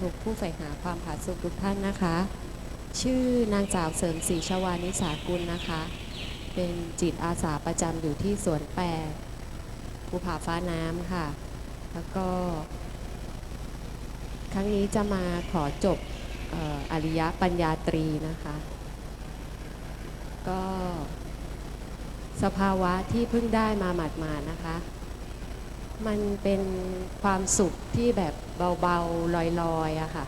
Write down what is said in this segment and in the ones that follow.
ทุกผู้ใฝ่หาความผาสุกทุกท่านนะคะ ชื่อนางสาวเสริมศรีชวานิสากุลนะคะ เป็นจิตอาสาประจำอยู่ที่สวนแปรภูผาฟ้าน้ำค่ะ แล้วก็ ครั้งนี้จะมาขอจบเอ่ออริยปัญญาตรีนะคะ ก็สภาวะที่เพิ่งได้มาหมาดๆนะคะ มันเป็นความสุขที่แบบเบาๆ ลอยๆอะค่ะ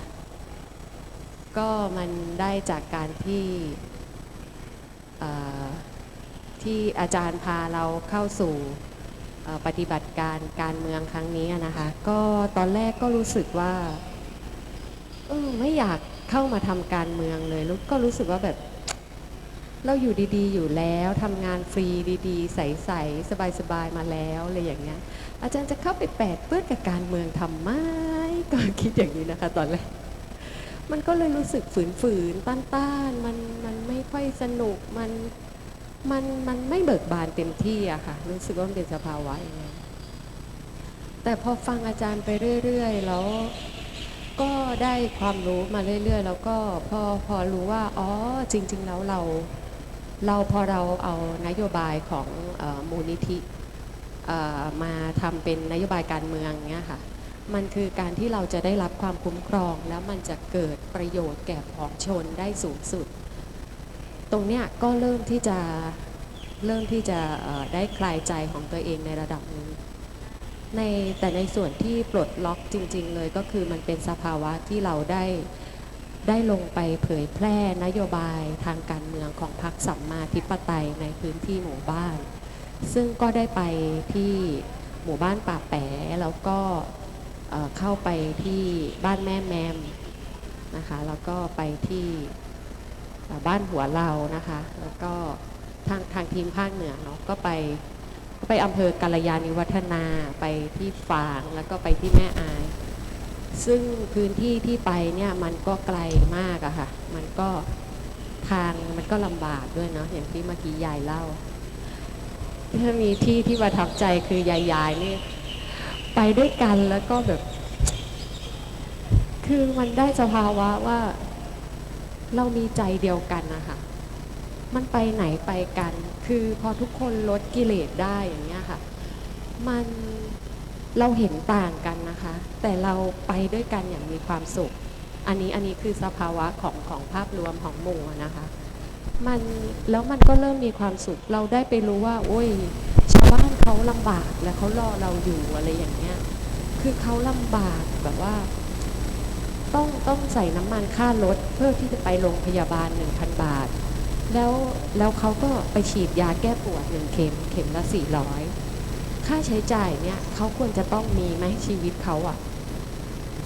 ก็มันได้จากการที่ที่อาจารย์พาเราเข้าสู่ปฏิบัติการการเมืองครั้งนี้นะคะ ก็ตอนแรกก็รู้สึกว่าเออไม่อยากเข้ามาทำการเมืองเลยแล้วก็รู้สึกว่าแบบ เราอยู่ดีๆ อยู่แล้วทำงานฟรีดีๆ ใสๆสบายๆมาแล้วอะไรอย่างเงี้ย อาจารย์จะเข้าไปแปดเปื้อนกับการเมืองทำไมก็คิดอย่างนี้นะคะ ตอนแรกมันก็เลยรู้สึกฝืนๆต้านๆมันมันไม่ค่อยสนุกมันมันมันไม่เบิกบานเต็มที่อะค่ะ รู้สึกว่ามันเป็นสภาวะอย่างนั้นแต่พอฟังอาจารย์ไปเรื่อย ๆ แล้วก็ได้ความรู้มาเรื่อย ๆ แล้วก็พอพอรู้ว่าอ๋อจริง ๆ แล้วเรา เราพอเราเอานโยบายของอมูลนิธิ มาทำเป็นนโยบายการเมืองเนี้ยค่ะมันคือการที่เราจะได้รับความคุ้มครอง แล้วมันจะเกิดประโยชน์แก่ของชนได้สูงสุด ตรงเนี้ยก็เริ่มที่จะเริ่มที่จะได้คลายใจของตัวเองในระดับนึงในแต่ในส่วนที่ปลดล็อกจริง ๆ เลยก็คือมันเป็นสภาวะที่เราได้ได้ลงไปเผยแพร่นโยบายทางการเมืองของพรรคสัมมาธิปไตยในพื้นที่หมู่บ้าน ซึ่งก็ได้ไปที่หมู่บ้านป่าแปะแล้วก็เข้าไปที่บ้านแม่แมมนะคะแล้วก็ไปที่บ้านหัวเรานะคะ แล้วก็ทางทางทีมภาคเหนือเนาะก็ไปก็ไปอำเภอกาลยานิวัฒนาไปที่ฝางแล้วก็ไปที่แม่อาย ซึ่งพื้นที่ที่ไปเนี่ยมันก็ไกลมากอะค่ะ มันก็ทางมันก็ลำบากด้วยเนาะอย่างที่เมื่อกี้ยายเล่า ถ้ามีที่ที่ประทับใจคือยายยายๆนี่ไปด้วยกันแล้วก็แบบ คือมันได้สภาวะว่า เรามีใจเดียวกันนะคะมันไปไหนไปกัน คือพอทุกคนลดกิเลสได้อย่างเงี้ยค่ะ มันเราเห็นต่างกันนะคะ แต่เราไปด้วยกันอย่างมีความสุข อันนี้อันนี้คือสภาวะของของภาพรวมของหมู่นะคะ มันแล้วมันก็เริ่มมีความสุข เราได้ไปรู้ว่า โอ้ย ชาวบ้านเขาลำบากและเขารอเราอยู่อะไรอย่างเงี้ย คือเขาลำบากแบบว่า ต้องต้องใส่น้ำมันค่ารถเพื่อที่จะไปโรงพยาบาล1,000บาท แล้วแล้วเขาก็ไปฉีดยาแก้ปวดหนึ่งเข็มเข็มละ400ค่าใช้จ่ายเนี่ยเขาควรจะต้องมีไหมชีวิตเขาอะ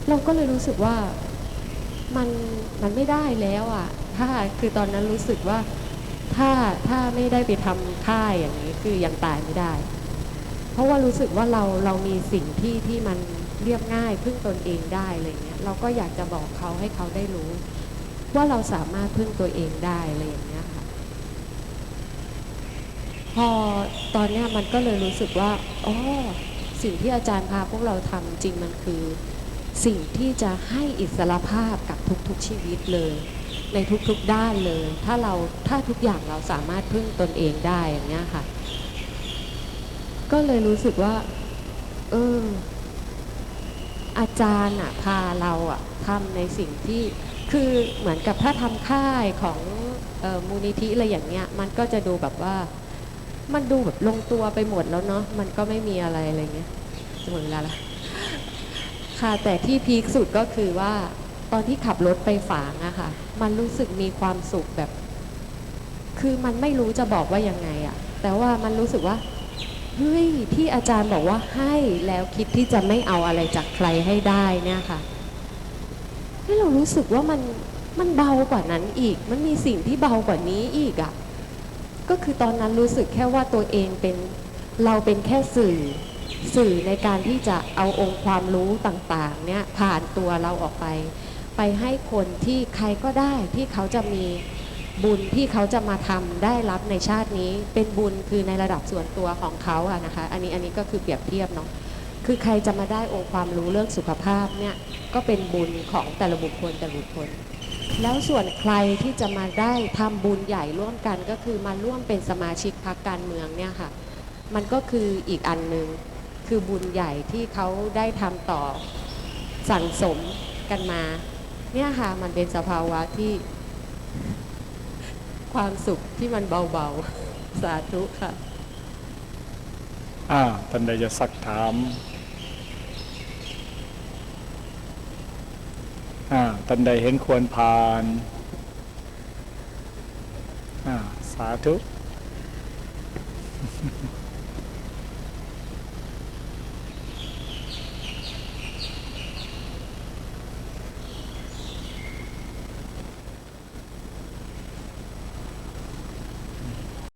เราก็เลยรู้สึกว่ามันมันไม่ได้แล้วอะ้าคือตอนนั้นรู้สึกว่าถ้าถ้าไม่ได้ไปทำค่ายอย่างนี้คือยังตายไม่ได้ เพราะว่ารู้สึกว่าเราเรามีสิ่งที่ที่มันเรียบง่ายพึ่งตนเองได้อะไรเงี้ยเราก็อยากจะบอกเขาให้เขาได้รู้ ว่าเราสามารถพึ่งตัวเองได้อะไรอย่างเงี้ยค่ะพอตอนเนี้ยมันก็เลยรู้สึกว่าอ๋อสิ่งที่อาจารย์พาพวกเราทำจริงมันคือ สิ่งที่จะให้อิสรภาพกับทุกๆชีวิตเลย ในทุกๆด้านเลย ถ้าเราถ้าทุกอย่างเราสามารถพึ่งตนเองได้อย่างเงี้ยค่ะ ก็เลยรู้สึกว่า เออ อาจารย์อะพาเราอะทำในสิ่งที่คือเหมือนกับถ้าทำค่ายของออมูลนิธิอะไรอย่างเงี้ย มันก็จะดูแบบว่า มันดูแบบลงตัวไปหมดแล้วเนาะมันก็ไม่มีอะไรอะไรเงี้ยจะหมดเวลาละค่ะแต่ที่พีคสุดก็คือว่า ตอนที่ขับรถไปฝางอะค่ะ มันรู้สึกมีความสุขแบบ คือมันไม่รู้จะบอกว่ายังไงอะแต่ว่ามันรู้สึกว่าเฮ้ยที่อาจารย์บอกว่าให้แล้วคิดที่จะไม่เอาอะไรจากใครให้ได้เนี่ยค่ะให้เรารู้สึกว่ามันมันเบากว่านั้นอีก มันมีสิ่งที่เบากว่านี้อีกอะ่ะ ก็คือตอนนั้นรู้สึกแค่ว่าตัวเองเป็นเราเป็นแค่สื่อสื่อในการที่จะเอาองค์ความรู้ต่างๆ เนี่ยผ่านตัวเราออกไป ไปให้คนที่ใครก็ได้ที่เขาจะมีบุญที่เขาจะมาทำได้รับในชาตินี้ เป็นบุญคือในระดับส่วนตัวของเขาอะนะคะอันนี้อันนี้ก็คือเปรียบเทียบเนาะคือใครจะมาได้องค์ความรู้เรื่องสุขภาพเนี่ยก็เป็นบุญของแต่ละบุคคลแต่ละบุคคล แล้วส่วนใครที่จะมาได้ทำบุญใหญ่ร่วมกันก็คือมาร่วมเป็นสมาชิกพรรคการเมืองเนี่ยค่ะมันก็คืออีกอันหนึ่งคือบุญใหญ่ที่เขาได้ทำต่อสั่งสมกันมา เนี่ยค่ะ มันเป็นสภาวะที่ความสุขที่มันเบาๆ สาธุค่ะ อ่าท่านใดจะสักถาม อ่าท่านใดเห็นควรผ่าน อ่า สาธุ